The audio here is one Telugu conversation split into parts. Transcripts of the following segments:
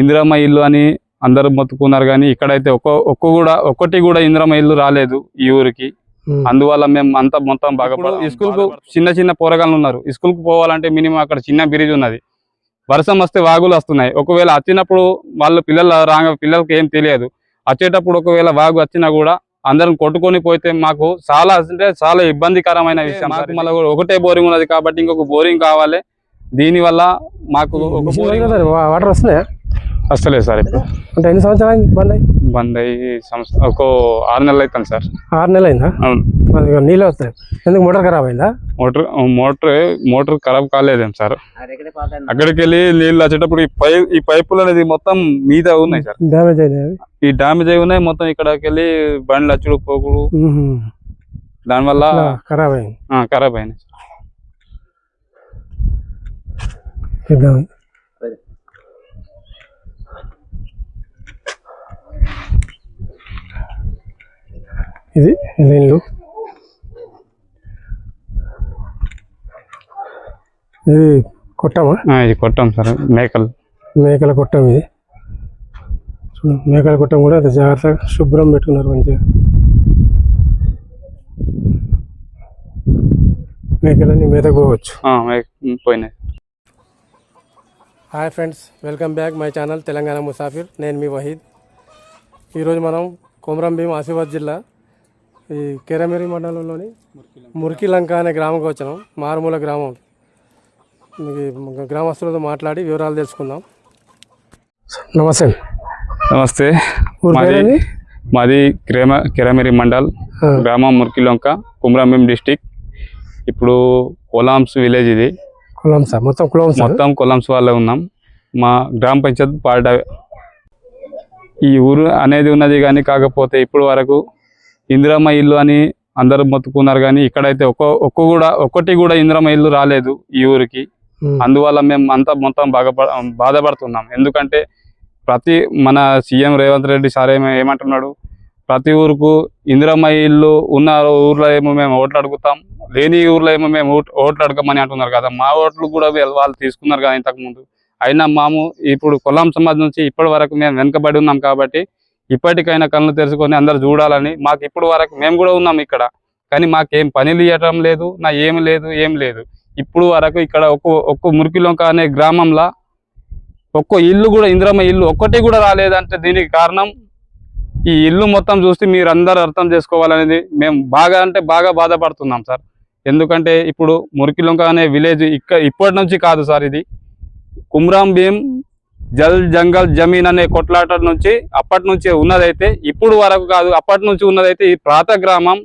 ఇందిరమ్మ ఇల్లు అని అందరూ మొత్తుకున్నారు కానీ ఇక్కడైతే ఒక్క ఒక్క కూడా ఒక్కటి కూడా ఇందిరమ్మ ఇల్లు రాలేదు ఈ ఊరికి. అందువల్ల మేము అంతా మొత్తం బాగా ఈ స్కూల్కు చిన్న చిన్న పోరగాళ్ళు ఉన్నారు. ఈ స్కూల్కు పోవాలంటే మినిమం అక్కడ చిన్న బ్రిడ్జ్ ఉన్నది. వర్షం వస్తే వాగులు వస్తున్నాయి. ఒకవేళ వచ్చినప్పుడు వాళ్ళు పిల్లలు రాగా పిల్లలకి ఏం తెలియదు. వచ్చేటప్పుడు ఒకవేళ వాగు వచ్చినా కూడా అందరం కొట్టుకొని పోతే మాకు చాలా అంటే చాలా ఇబ్బందికరమైన విషయం. మాకు మళ్ళీ ఒకటే బోరింగ్ ఉన్నది కాబట్టి ఇంకొక బోరింగ్ కావాలి. దీని వల్ల మాకు వాటర్ వస్తున్నాయా? వస్తలేదు సార్ ఇప్పుడు. అంటే ఎన్ని సంవత్సరాలు అయింది బంద్ అయ్యి? బంద్ అయ్యి సంవత్సరం ఒక ఆరు నెలలు అవుతుంది సార్. ఆరు నెలలు అయిందా? అవును. నీళ్ళు వస్తాయి. ఎందుకు మోటార్ ఖరాబ్ అయిందా? మోటార్ మోటార్ మోటార్ ఖరాబ్ కాలేదేం సార్. అక్కడికి వెళ్ళి నీళ్ళు వచ్చేటప్పుడు ఈ పై ఈ పైపులు అనేది మొత్తం మీద ఉన్నాయి సార్. డ్యామేజ్ అయింది అది ఈ డ్యామేజ్ అయి ఉన్నాయి మొత్తం ఇక్కడికి వెళ్ళి బండ్లు వచ్చుడు పోకుడు. దానివల్ల ఖరాబ్ అయింది. ఖరాబ్ అయినాయి ఇది లైన్లు ఇది కొట్టమా? ఇది కొట్టాం సార్ మేకలు. మేకల కొట్టం ఇది. మేకల కొట్టం కూడా అది జాగ్రత్తగా శుభ్రం పెట్టుకున్నారు మంచిగా. మేకలన్నీ మీదకు పోవచ్చు. పోయినాయి. Hi friends welcome back my channel Telangana Musafir నేను మీ వహీద్. ఈరోజు మనం కొమరం భీం ఆసిఫాబాద్ జిల్లా ఈ కెరమెరి మండలంలోని మురికిలంక అనే గ్రామంకి వచ్చినాం మారుమూల గ్రామం. మీకు గ్రామస్తులతో మాట్లాడి వివరాలు తెలుసుకుందాం. నమస్తే. నమస్తే. మాది? మాది కిరమ కిరమిరి మండల్ గ్రామం మురికిలొంక కుమ్రంభీం డిస్టిక్. ఇప్పుడు కొలాంస్ విలేజ్ ఇది. కులం సార్ మొత్తం కులం సార్ మొత్తం కొలాంస్ వాళ్ళే ఉన్నాం. మా గ్రామ పంచాయత్ పాట ఈ ఊరు అనేది ఉన్నది కానీ కాకపోతే ఇప్పుడు వరకు ఇందిరమ్మ ఇల్లు అని అందరూ మొత్తుకున్నారు కానీ ఇక్కడైతే ఒక్క ఒక్క కూడా ఒక్కటి కూడా ఇందిరమ్మ ఇల్లు రాలేదు ఈ ఊరికి. అందువల్ల మేము అంతా మొత్తం బాగా బాధపడుతున్నాం. ఎందుకంటే ప్రతి మన సీఎం రేవంత్ రెడ్డి సార్ ఏమ ఏమంటున్నాడు? ప్రతి ఊరుకు ఇందిరమ్మ ఇల్లు ఉన్న ఊర్లో ఏమో మేము ఓట్లు అడుగుతాం లేని ఊర్లో ఏమో మేము ఓట్- ఓట్లు అడగమని అంటున్నారు కదా. మా ఓట్లు కూడా వీళ్ళ- తీసుకున్నారు కదా ఇంతకు ముందు. అయినా మాము ఇప్పుడు కొల్లాం సమాజ్ నుంచి ఇప్పటి వరకు మేము వెనుకబడి ఉన్నాం కాబట్టి ఇప్పటికైనా కళ్ళు తెరుచుకొని అందరు చూడాలని మాకు ఇప్పుడు వరకు మేము కూడా ఉన్నాం ఇక్కడ. కానీ మాకేం పనులు ఇవ్వటం లేదు నా ఏం లేదు ఏం లేదు. ఇప్పుడు వరకు ఇక్కడ ఒక్క ఒక్క మురికిలొంక అనే గ్రామంలో ఒక్క ఇల్లు కూడా ఇందిరమ్మ ఇల్లు ఒక్కటి కూడా రాలేదంటే దీనికి కారణం? ఈ ఇల్లు మొత్తం చూస్తే మీరు అందరూ అర్థం చేసుకోవాలనేది మేము బాగా అంటే బాగా బాధపడుతున్నాం సార్. ఎందుకంటే ఇప్పుడు మురికిలొంక అనే విలేజ్ ఇక్కడ ఇప్పటి నుంచి కాదు సార్ ఇది. కుమ్రాం భీం జల్ జంగల్ జమీన్ అనే కొట్లాట నుంచి అప్పటి నుంచి ఉన్నదైతే ఇప్పుడు వరకు కాదు అప్పటి నుంచి ఉన్నదైతే ఈ ప్రాత గ్రామం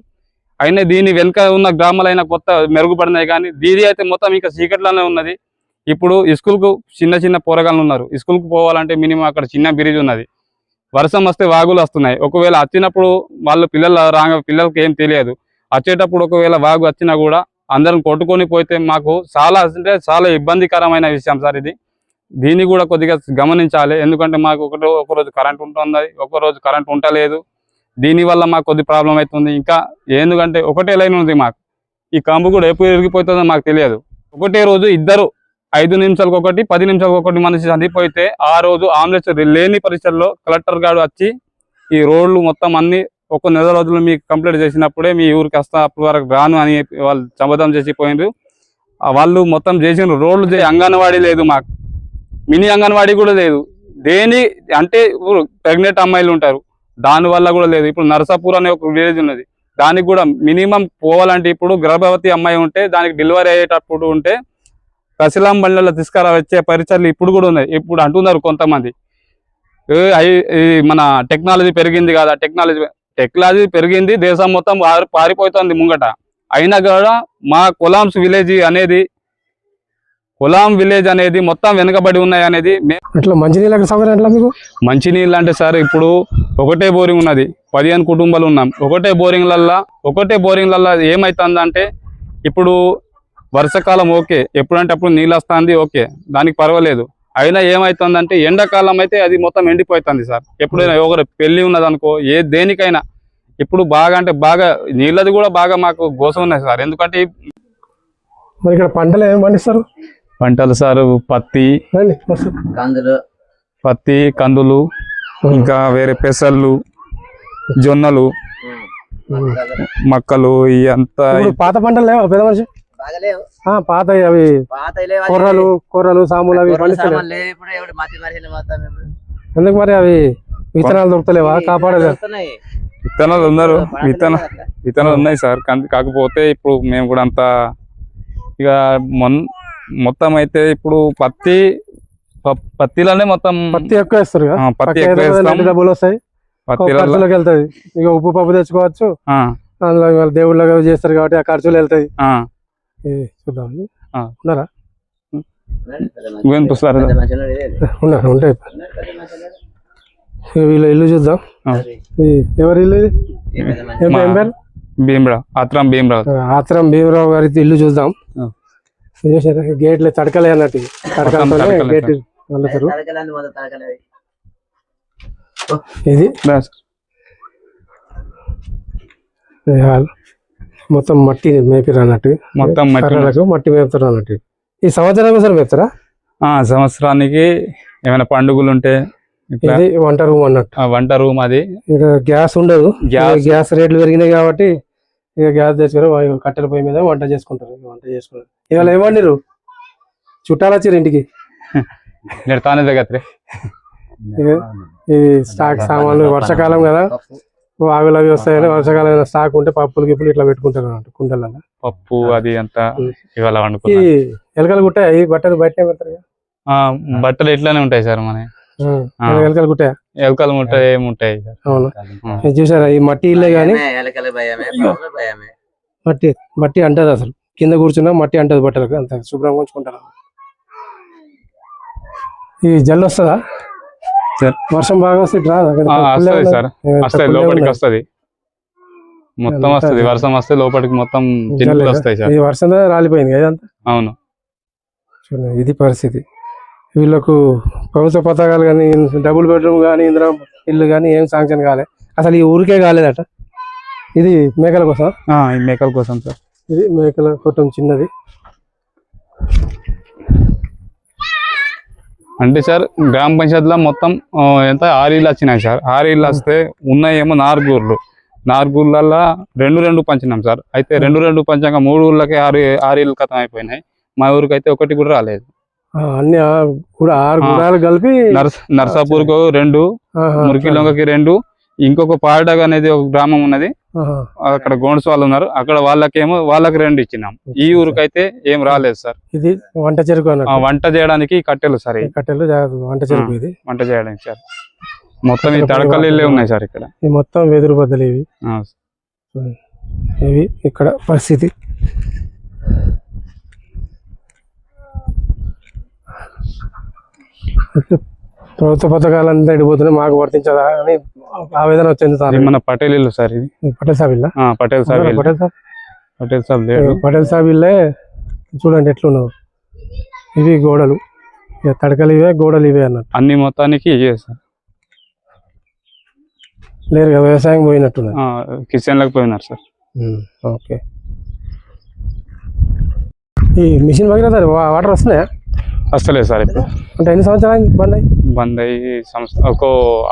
అయినా దీని వెనుక ఉన్న గ్రామాలైన కొత్త మెరుగుపడినాయి కానీ దీది అయితే మొత్తం ఇంకా చీకట్లోనే ఉన్నది. ఇప్పుడు స్కూల్కు చిన్న చిన్న పోరగాళ్ళు ఉన్నారు. స్కూల్కు పోవాలంటే మినిమం అక్కడ చిన్న బ్రిడ్జ్ ఉన్నది. వర్షం వస్తే వాగులు వస్తున్నాయి. ఒకవేళ వచ్చినప్పుడు వాళ్ళు పిల్లలు రాగా పిల్లలకి ఏం తెలియదు. వచ్చేటప్పుడు ఒకవేళ వాగు వచ్చినా కూడా అందరం కొట్టుకొని పోతే మాకు చాలా అంటే చాలా ఇబ్బందికరమైన విషయం సార్ ఇది. దీన్ని కూడా కొద్దిగా గమనించాలి. ఎందుకంటే మాకు ఒకటో ఒక రోజు కరెంట్ ఉంటుంది. ఒకరోజు కరెంట్ ఉండలేదు దీనివల్ల మాకు కొద్ది ప్రాబ్లం అవుతుంది ఇంకా ఎందుకంటే ఒకటే లైన్ ఉంది మాకు. ఈ కంబు కూడా ఎప్పుడు ఇరిగిపోతుందో మాకు తెలియదు. ఒకటే రోజు ఇద్దరు ఐదు నిమిషాలకు ఒకటి పది నిమిషాలకు ఒకటి మనిషి చనిపోతే ఆ రోజు ఆంబులెన్స్ లేని పరిస్థితుల్లో కలెక్టర్ గారు వచ్చి ఈ రోడ్లు మొత్తం అన్ని ఒక నెల రోజులు మీకు కంప్లీట్ చేసినప్పుడే మీ ఊరికి వస్తా అప్పటి వరకు రాను అని వాళ్ళు చమదం చేసి వాళ్ళు మొత్తం చేసిన రోడ్లు అంగన్వాడీ లేదు మాకు. మినీ అంగన్వాడీ కూడా లేదు. దేని అంటే ప్రెగ్నెంట్ అమ్మాయిలు ఉంటారు. దాని వల్ల కూడా లేదు. ఇప్పుడు నరసాపూర్ అనే ఒక విలేజ్ ఉన్నది. దానికి కూడా మినిమం పోవాలంటే ఇప్పుడు గర్భవతి అమ్మాయి ఉంటే దానికి డెలివరీ అయ్యేటప్పుడు ఉంటే కసిలాం బండ్లలో తీసుకురా వచ్చే పరిచయాలు ఇప్పుడు కూడా ఉన్నాయి. ఇప్పుడు అంటున్నారు కొంతమంది. ఈ మన టెక్నాలజీ పెరిగింది కదా? టెక్నాలజీ టెక్నాలజీ పెరిగింది. దేశం మొత్తం పారి- పారిపోతుంది ముంగట. అయినా కూడా మా కొలాంస్ విలేజ్ అనేది కొలాం విలేజ్ అనేది మొత్తం వెనుకబడి ఉన్నాయి అనేది ఇట్లా మంచినీళ్ళకి సౌకర్యం ఎట్లా మీకు? మంచినీళ్ళు అంటే సార్ ఇప్పుడు ఒకటే బోరింగ్ ఉన్నది. పదిహేను కుటుంబాలు ఉన్నాం. ఒకటే బోరింగ్లల్లా ఒకటే బోరింగ్లల్లా ఏమవుతుందంటే ఇప్పుడు వర్షాకాలం ఓకే. ఎప్పుడంటే అప్పుడు నీళ్ళు వస్తుంది ఓకే. దానికి పర్వాలేదు. అయినా ఏమవుతుందంటే ఎండాకాలం అయితే అది మొత్తం ఎండిపోతుంది సార్. ఎప్పుడైనా ఒకరు పెళ్ళి ఉన్నది అనుకో ఏ దేనికైనా. ఇప్పుడు బాగా అంటే బాగా నీళ్ళది కూడా బాగా మాకు గోసం ఉన్నాయి సార్. ఎందుకంటే మరి ఇక్కడ పంటలు ఏమి పండిస్తారు? పంటలు సార్ పత్తి పత్తి కందులు ఇంకా వేరే పెసళ్ళు జొన్నలు మక్కలు. ఇవంతా పాత పంటలు లేవా? పెద్ద మనిషి? పాత అవి కొర్రలు కొర్రలు సాములు అవి ఎందుకు మరి అవి విత్తనాలు దొరుకుతలేవా? కాపాడలేదు విత్తనాలు ఉన్నారు. విత్తన విత్తనాలు ఉన్నాయి సార్. కాకపోతే ఇప్పుడు మేము కూడా అంత ఇక మొన్ మొత్తం అయితే ఇప్పుడు పత్తి పత్తిలోనే మొత్తం పత్తి ఎక్కువ వేస్తారు పత్తి ఎక్కువ డబ్బులు వస్తాయి. ఖర్చులకు వెళ్తాయి. ఇక ఉప్పు పప్పు తెచ్చుకోవచ్చు. అందులో దేవుళ్ళగా చేస్తారు కాబట్టి ఆ ఖర్చులు వెళ్తాయి. చూద్దాం. ఉన్నారా? ఉంటాయి. వీళ్ళ ఇల్లు చూద్దాం. ఎవరి ఇల్లు భీమరావు. ఆత్రం భీమరావు. ఆత్రం భీమరావు గారి ఇల్లు చూద్దాం? గేట్లు తడకలే అన్నట్టు. ఇది. తడకలతోనే తడకలే గేట్ వెళ్ళతారు తడకలంది మొత్తం తడకలే. ఇది దా సార్. ఇది హాల్. మొత్తం మట్టి మేపిరు అన్నట్టు. మొత్తం మట్టి మట్టి మేపుతారు అన్నట్టు. ఈ సంవత్సరం ఒకసారి మేపుతారా? ఆ, సంవత్సరానికి ఏమైనా పండుగలు ఉంటే ఇది వంట రూమ్ అన్నట్టు. ఆ, వంట రూమ్ అది. ఇక్కడ గ్యాస్ ఉండదు. గ్యాస్ రేట్లు పెరిగినాయి కాబట్టి ఇక గ్యాస్ తెచ్చుకొని కట్టెల పొయ్యి మీద వంట చేసుకుంటారు. వంట చేసుకుంటారు. ఇవాళ ఏమండిరు చుట్టాలు వచ్చారు ఇంటికి. ఈ స్టాక్ సామాన్లు వర్షాకాలం కదా. ఆవులు అవి వస్తాయని వర్షాకాలం స్టాక్ ఉంటే పప్పులు గిప్పులు ఇట్లా పెట్టుకుంటారు అన్నట్టు కుండలలో పప్పు అది అంతా ఇవాళ ఎలకలు గుట్టాయి? ఈ బట్టలు బయటనే పెడతారు బట్టలు ఇట్లానే ఉంటాయి సార్ మన. ఎలకలు ఎలకలు ఉంటాయి ఏముంటాయి అవును. చూసారా ఈ మట్టి ఇల్లే గాని? మట్టి మట్టి అంటది అసలు. కింద కూర్చున్నా మట్టి అంటది బట్టలకు అంత శుభ్రంగా ఉంచుకుంటారు. ఈ జల్లు వస్తుందా? సార్. వర్షం బాగా రాదా? వస్తది. సార్. లోపలికి. వస్తది. మొత్తం వస్తది వర్షం వస్తే లోపలికి మొత్తం? వస్తాయి సార్. ఈ వర్షం రాలిపోయింది కదా ఇదంతా? అవును. ఇది పరిస్థితి. వీళ్ళకు ప్రభుత్వ పథకాలు కానీ డబుల్ బెడ్రూమ్ కానీ ఇందిరా ఇల్లు కానీ ఏం శాంక్షన్ కాలే. అసలు ఈ ఊరికే కాలేదట. ఇది మేకల కోసం? మేకల కోసం సార్. ఇది మేకల కుటుంబం చిన్నది. అంటే సార్ గ్రామ పంచాయతీలో మొత్తం ఎంత? ఆరు ఇళ్ళు వచ్చినాయి సార్. ఆరు ఇళ్ళు వస్తే ఉన్నాయేమో నాలుగూర్లు నాలుగూర్లలో రెండు రెండు పంచినాం సార్. అయితే రెండు రెండు పంచాక మూడు ఊర్లకి ఆరు ఆరు ఇళ్ళు కథం అయిపోయినాయి మా ఊరికి అయితే ఒకటి కూడా రాలేదు. అన్ని కూడా ఆరు. గుణాలు కలిపి నర్స నర్సాపూర్కు రెండు మురికిలొంగకి రెండు ఇంకొక పాడగ అనేది ఒక గ్రామం ఉన్నది. అక్కడ గోండ్స్ వాళ్ళు ఉన్నారు. అక్కడ వాళ్ళకేమో వాళ్ళకి రెండు ఇచ్చినాం. ఈ ఊరికైతే ఏం రాలేదు సార్. ఇది వంట చెరుకు వంట చేయడానికి కట్టెలు సార్. కట్టెలు వంట చెరుకు ఇది. వంట చేయడానికి సార్. మొత్తం ఈ తడకలు ఇల్లే ఉన్నాయి సార్ ఇక్కడ. మొత్తం వెదురు బద్దలు ఇవి. ఇవి ఇక్కడ పరిస్థితి. ప్రభుత్వ పథకాలంతా ఎడిపోతున్నాయి మాకు వర్తించదా అని ఆవేదన ఇది చెందుతారు మన పటేల్ ఇల్లు సార్ ఇది. పటేల్ సాబ్ ఇల్లా? పటేల్ సార్ ఇల్లు. పటేల్ సాబ్? పటేల్ సార్ లేడు పటేల్ సాబ్ ఇల్లే చూడండి ఎట్లున్నావు ఇవి గోడలు. తడకలు ఇవే గోడలు ఇవే అన్నట్టు. అన్ని మొత్తానికి ఇవే సార్. లేరుగా వ్యవసాయం పోయినట్టున్నది. కిచెన్లకు పోయినారు సార్. ఓకే. ఈ మిషన్ భగీరథ వా- వాటర్ వస్తున్నాయా? వస్తలేదు సార్ ఇప్పుడు. అంటే ఎన్ని సంవత్సరాలు అయింది బంద్ అయ్యి? బంద్ అయ్యి సంవత్సరం ఒక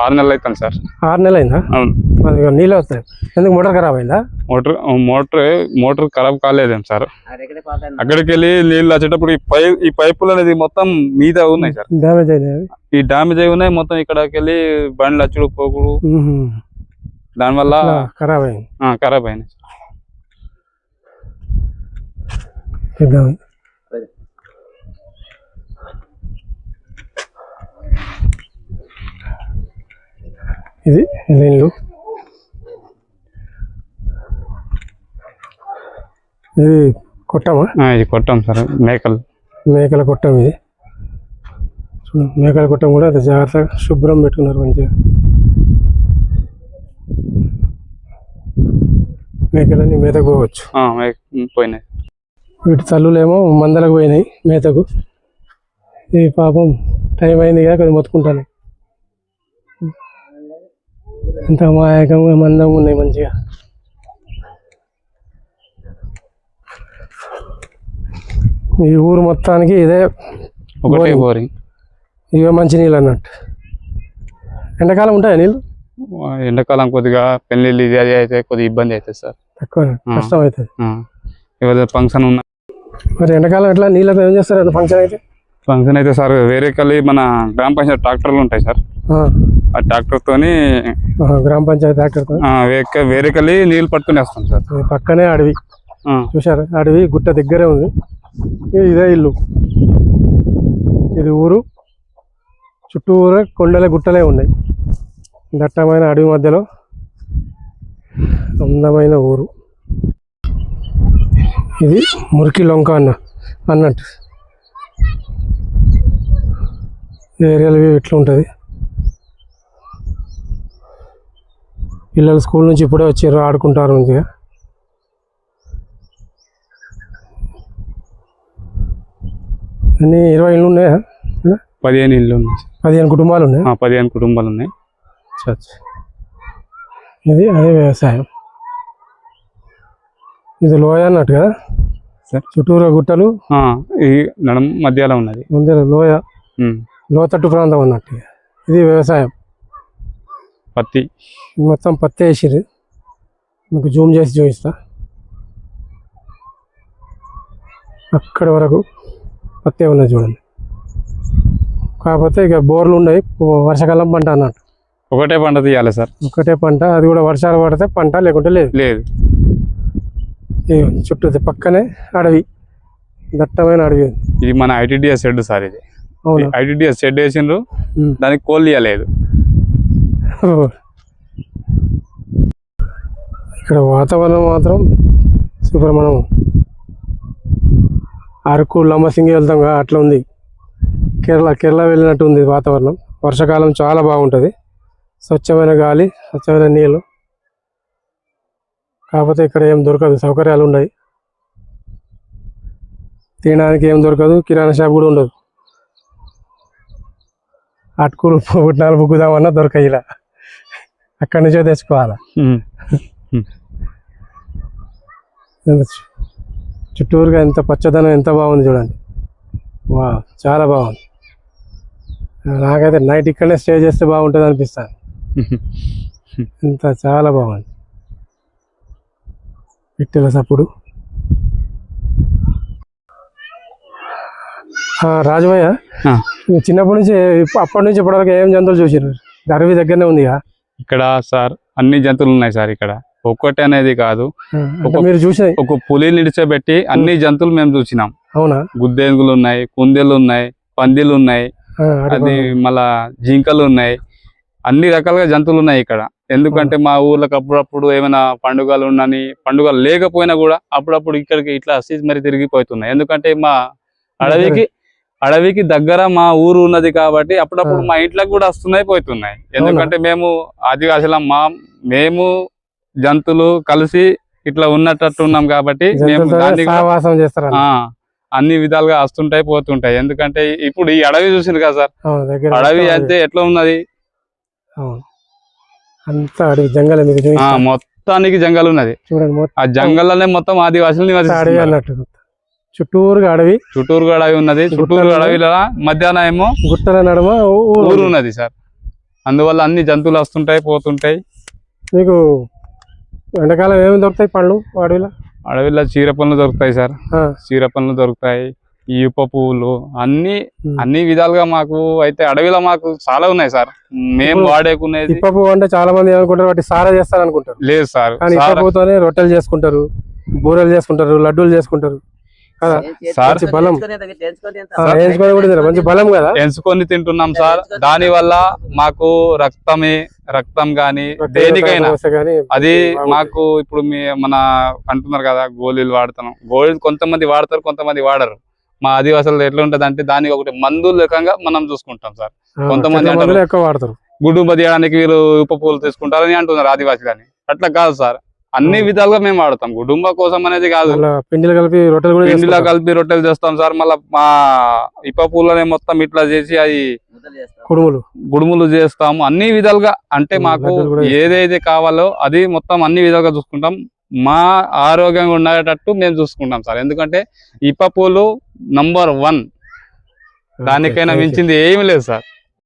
ఆరు నెలలు అవుతుంది సార్. ఆరు నెలలు అయిందా? అవును. నీళ్ళు వస్తాయి. ఎందుకు మోటార్ ఖరాబ్ అయిందా? మోటార్ మోటార్ మోటార్ ఖరాబ్ కాలేదేం సార్. అక్కడికి వెళ్ళి నీళ్ళు వచ్చేటప్పుడు ఈ పై ఈ పైపులు అనేది మొత్తం మీద ఉన్నాయి సార్. డ్యామేజ్ అయినాయి. ఈ డ్యామేజ్ అయి ఉన్నాయి మొత్తం ఇక్కడికి వెళ్ళి బండ్లు వచ్చుడు పోకుడు. దానివల్ల ఖరాబ్ అయింది. ఆ, ఖరాబ్ అయినాయి ఇది నీళ్ళు ఇది కొట్టమా? ఇది కొట్టాం సార్ మేకలు. మేకల కొట్టం ఇది. మేకల కొట్టం కూడా అది జాగ్రత్తగా శుభ్రం పెట్టుకున్నారు మంచిగా. మేకలన్నీ మేతకు పోవచ్చు. పోయినాయి. వీటి తల్లులేమో మందలకు పోయినాయి మేతకు. ఈ పాపం టైం అయింది కదా కొద్దిగా మొత్తుకుంటాను. ఎంత అమాయకంగా మందంగా ఉన్నాయి మంచిగా. ఈ ఊరు మొత్తానికి ఇదే ఒకటే బోరింగ్. బోరింగ్ ఇవే మంచి నీళ్ళు అన్నట్టు. ఎండాకాలం ఉంటాయా నీళ్ళు? ఎండాకాలం కొద్దిగా పెళ్ళిళ్ళు ఇది అది అయితే కొద్దిగా ఇబ్బంది అవుతుంది సార్. తక్కువ కష్టం అవుతుంది. ఏదైనా ఫంక్షన్ ఉన్న మరి ఎండాకాలం ఎట్లా? నీళ్ళతో ఏం చేస్తారు? ఫంక్షన్ అయితే? ఫంక్షన్ అయితే సార్ వేరే కలి మన గ్రామ పంచాయతీ ట్రాక్టర్లు ఉంటాయి సార్. ఆ, ఆ ట్రాక్టర్ తోని ఆహా, గ్రామ పంచాయతీ ట్రాక్టర్తో? ఆ, వేరే- కలి నీళ్ళు పట్టుకుని వస్తాం సార్. పక్కనే అడవి. ఆ, చూశారు? అడవి గుట్ట దగ్గరే ఉంది. ఇది ఇదే ఇల్లు. ఇది ఊరు. చుట్టూరా కొండలే గుట్టలే ఉన్నాయి. దట్టమైన అడవి మధ్యలో అందమైన ఊరు. ఇది మురికి లొంక అన్న అన్నట్టు. ఏరియాలో ఇట్లా ఉంటుంది. పిల్లలు స్కూల్ నుంచి ఇప్పుడే వచ్చారు ఆడుకుంటారు మంచిగా. అన్ని ఇరవై ఇళ్ళు ఉన్నాయా? పదిహేను ఇల్లు ఉన్నాయి. పదిహేను కుటుంబాలు ఉన్నాయా? పదిహేను కుటుంబాలు ఉన్నాయి. ఇది అదే వ్యవసాయం. ఇది లోయ అన్నట్టు కదా? సార్. చుట్టూరా గుట్టలు? ఈ నడుం మధ్యలో ఉన్నది. ముందర లోయ. లోతట్టు ప్రాంతం అన్నట్టు ఇది వ్యవసాయం. పత్తి. మొత్తం పత్తి వేసిర్రు. మీకు జూమ్ చేసి చూపిస్తా. అక్కడి వరకు పత్తి ఉన్నది చూడండి. కాకపోతే ఇక బోర్లు ఉన్నాయి. వర్షాకాలం పంట అన్నట్టు. ఒకటే పంట తీయాలి సార్. ఒకటే పంట. అది కూడా వర్షాలు పడితే పంట లేకుంటే లేదు. లేదు. చుట్టూ పక్కనే అడవి. దట్టమైన అడవి. ఇది మన ఐటీడీఎస్ షెడ్ సార్ ఇది. షెడ్ వేసిండ్రు. ఉమ్. దానికి కోల్ తీయలేదు. ఇక్కడ వాతావరణం మాత్రం సూపర్ మనం. అరకు లంబసింగి వెళ్తాం కదా అట్లా ఉంది. కేరళ కేరళ వెళ్ళినట్టు ఉంది వాతావరణం. వర్షాకాలం చాలా బాగుంటుంది. స్వచ్ఛమైన గాలి స్వచ్ఛమైన నీళ్ళు. కాకపోతే ఇక్కడ ఏం దొరకదు సౌకర్యాలు ఉన్నాయి తినడానికి ఏం దొరకదు కిరాణా షాప్ కూడా ఉండదు. అటుకులు పుట్నాలు బుక్కుదామన్నా దొరకాయి ఇలా అక్కడి నుంచో తెచ్చుకోవాలా. చుట్టూరుగా ఎంత పచ్చదనం ఎంత బాగుంది చూడండి. వా చాలా బాగుంది. నాకైతే నైట్ ఇక్కడనే స్టే చేస్తే బాగుంటుంది అనిపిస్తుంది ఇంత చాలా బాగుంది. పిట్టెల సప్పుడు ఆ, రాజమయ్య చిన్నప్పటి నుంచి అప్పటి నుంచి ఇప్పటివరకు ఏం జంతువులు చూసారు అరవి దగ్గరనే ఉందిగా? ఇక్కడ సార్ అన్ని జంతువులు ఉన్నాయి సార్ ఇక్కడ. ఒక్కటి అనేది కాదు. మీరు చూసిన ఒక పులి నిడిచోబెట్టి అన్ని జంతువులు మేము చూసినాం. అవునా? గుద్దేనుగులు ఉన్నాయి కుందేలు ఉన్నాయి పందిలు ఉన్నాయి అది మళ్ళా జింకలు ఉన్నాయి. అన్ని రకాలుగా జంతువులు ఉన్నాయి ఇక్కడ. ఎందుకంటే మా ఊర్లకు అప్పుడప్పుడు ఏమైనా పండుగలు ఉన్నని పండుగలు లేకపోయినా కూడా అప్పుడప్పుడు ఇక్కడికి ఇట్లా వచ్చి మరి తిరిగిపోతున్నాయి. ఎందుకంటే మా అడవికి అడవికి దగ్గర మా ఊరు ఉన్నది కాబట్టి అప్పుడప్పుడు ఆ. మా ఇంట్లోకి కూడా వస్తున్నాయి పోతున్నాయి. ఎందుకంటే మేము ఆదివాసులం మా మేము జంతువులు కలిసి ఇట్లా ఉన్నట్టు ఉన్నాం కాబట్టి మేము ఆ అన్ని విధాలుగా వస్తుంటాయి పోతుంటాయి. ఎందుకంటే ఇప్పుడు ఈ అడవి చూసింది కదా సార్? అడవి అయితే ఎట్లా ఉన్నది. అంతా అడవి జంగల్ ఆ. మొత్తానికి జంగల్ ఉన్నది. చూడండి మొత్తం ఆ జంగల్లోనే మొత్తం ఆదివాసులు అన్నట్టు. చుట్టూరుగా అడవి. చుట్టూరు అడవి ఉన్నది. చుట్టూరు అడవిలో మధ్యాహ్నం ఏమో గుట్టల నడుమ ఊ- ఊరు. ఉన్నది. సార్. అందువల్ల అన్ని జంతువులు వస్తుంటాయి పోతుంటాయి. మీకు ఎండాకాలం ఏమి దొరుకుతాయి పండ్లు అడవిలో? అడవిలో చీర పనులు దొరుకుతాయి సార్. చీర పనులు దొరుకుతాయి. ఈ ఉప పువ్వులు అన్ని. అన్ని విధాలుగా మాకు అయితే అడవిలో మాకు చాలా ఉన్నాయి సార్. మేము వాడేకునేది ఇప్ప పువ్వు అంటే చాలా మంది ఏమనుకుంటారు వాటి సారా చేస్తారు అనుకుంటారు లేదు సార్. రొట్టెలు చేసుకుంటారు బూరెలు చేసుకుంటారు లడ్డూలు చేసుకుంటారు. సార్. బలం. ఆ, వేయించుకొని కూడా తినరు. మంచి బలం కదా? ఎంచుకొని తింటున్నాం సార్. దాని వల్ల మాకు రక్తమే రక్తం గాని దేనికైనా. అది. మాకు ఇప్పుడు మీ మన అంటున్నారు కదా గోళీలు వాడుతున్నాం గోళీలు కొంతమంది వాడతారు కొంతమంది వాడరు. మా ఆదివాసులు ఎట్లా ఉంటది అంటే దానికి ఒకటి మందు లెక్కగా మనం చూసుకుంటాం సార్. కొంతమంది వాడతారు. గుడ్డు తీయడానికి వీళ్ళు ఉప పూలు తీసుకుంటారని అంటున్నారు ఆదివాసులని. అట్లా కాదు సార్. అన్ని. విధాలుగా మేము వాడతాం. కుటుంబ కోసం అనేది కాదు. పిండిలు కలిపి రొట్టెలు కూడా పిండిలో. కలిపి రొట్టెలు చేస్తాం సార్. మళ్ళీ మా ఇప్ప పూలనే మొత్తం ఇట్లా చేసి అది కుడుములు. గుడుములు చేస్తాము. అన్ని విధాలుగా అంటే మాకు ఏదైతే కావాలో అది మొత్తం అన్ని విధాలుగా చూసుకుంటాం. మా ఆరోగ్యంగా ఉండేటట్టు మేము చూసుకుంటాం సార్. ఎందుకంటే ఇప్ప పూలు నంబర్ వన్. దానికైనా మించింది ఏమీ లేదు సార్.